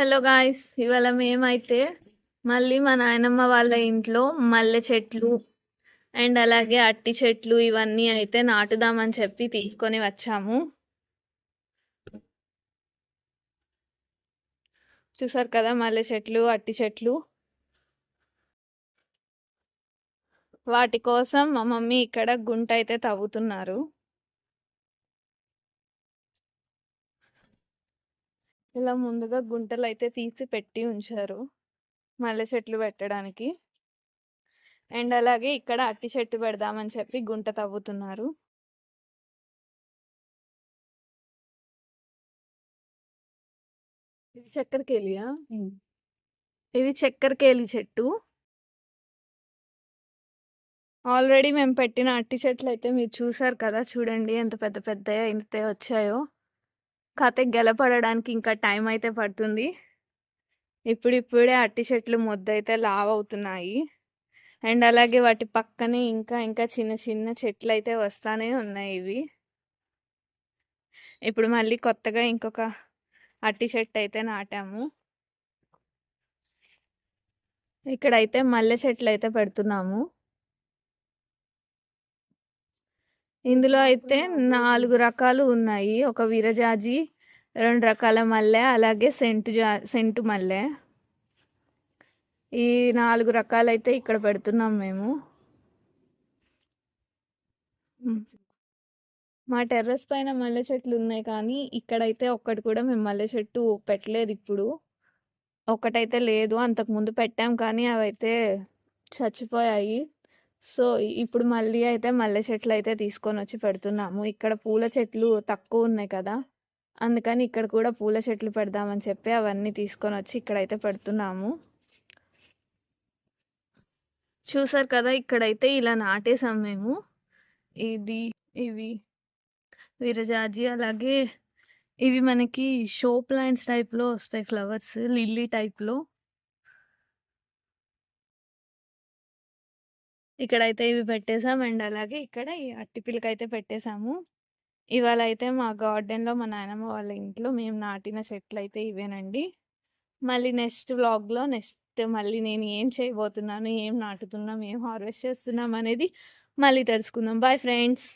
Hello guys ఇవాళ మేమైతే మళ్ళీ మా నాయనమ్మ వాళ్ళ ఇంట్లో మల్లె చెట్లు అండ్ అలాగే అట్టి చెట్లు ఇవన్నీ అయితే నాటుదామని చెప్పి తీసుకొని వచ్చాము. చూసారు కదా మల్లె చెట్లు అట్టి చెట్లు? వాటి కోసం మా మమ్మీ ఇక్కడ గుంట అయితే తవ్వుతున్నారు. ఇలా ముందుగా గుంటలు అయితే తీసి పెట్టి ఉంచారు. మల్లె చెట్లు పెట్టడానికి. అండ్ అలాగే ఇక్కడ అట్టి చెట్టు పెడదామని చెప్పి గుంట తవ్వుతున్నారు. ఇది చక్కెరకేలియా? ఇది చక్కెరకేలి చెట్టు. ఆల్రెడీ మేము పెట్టిన అట్టి చెట్లు అయితే మీరు చూసారు కదా చూడండి ఎంత పెద్ద పెద్ద అయితే వచ్చాయో. కాకపోతే గెలపడడానికి ఇంకా టైం అయితే పడుతుంది. ఇప్పుడిప్పుడే అట్టి చెట్లు మొద్దైతే లావ్ అవుతున్నాయి అండ్ అలాగే వాటి పక్కనే ఇంకా ఇంకా చిన్న చిన్న చెట్లు అయితే వస్తానే ఉన్నాయి ఇవి. ఇప్పుడు మళ్ళీ కొత్తగా ఇంకొక అట్టి చెట్టు అయితే నాటాము. ఇక్కడైతే మల్లె చెట్లు అయితే పెడుతున్నాము. ఇందులో అయితే నాలుగు రకాలు ఉన్నాయి. ఒక విరజాజి రెండు రకాల మల్లె అలాగే సెంటు జా సెంటు మల్లె. ఈ నాలుగు రకాలైతే ఇక్కడ పెడుతున్నాం మేము. మా. టెర్రస్ పైన మల్లె చెట్లు ఉన్నాయి కానీ ఇక్కడైతే ఒక్కటి కూడా మేము మల్లె చెట్టు పెట్టలేదు ఇప్పుడు. ఒక్కటైతే లేదు అంతకుముందు పెట్టాం కానీ అవైతే చచ్చిపోయాయి. సో ఇప్పుడు మళ్ళీ అయితే మల్లె చెట్లు అయితే తీసుకొని వచ్చి పెడుతున్నాము. ఇక్కడ పూల చెట్లు తక్కువ ఉన్నాయి కదా అందుకని ఇక్కడ కూడా పూల చెట్లు పెడదామని చెప్పి అవన్నీ తీసుకొని వచ్చి ఇక్కడైతే పెడుతున్నాము. చూసారు కదా ఇక్కడైతే ఇలా నాటేసాం మేము. ఇది ఇవి విరజాజి అలాగే ఇవి మనకి షో ప్లాంట్స్ టైప్లో వస్తాయి ఫ్లవర్స్ లిల్లీ టైప్లో. ఇక్కడైతే ఇవి పెట్టేసాం అండ్ అలాగే ఇక్కడ ఈ అట్టి పిల్లకైతే అయితే పెట్టేసాము ఇవాళ అయితే మా గార్డెన్లో మా నాయనమ్మ వాళ్ళ ఇంట్లో మేము నాటిన చెట్లు అయితే ఇవేనండి. మళ్ళీ నెక్స్ట్ వ్లాగ్లో నెక్స్ట్ మళ్ళీ నేను ఏం చేయబోతున్నాను ఏం నాటుతున్నాం ఏం హార్వెస్ట్ చేస్తున్నాం అనేది మళ్ళీ తెలుసుకుందాం. Bye friends!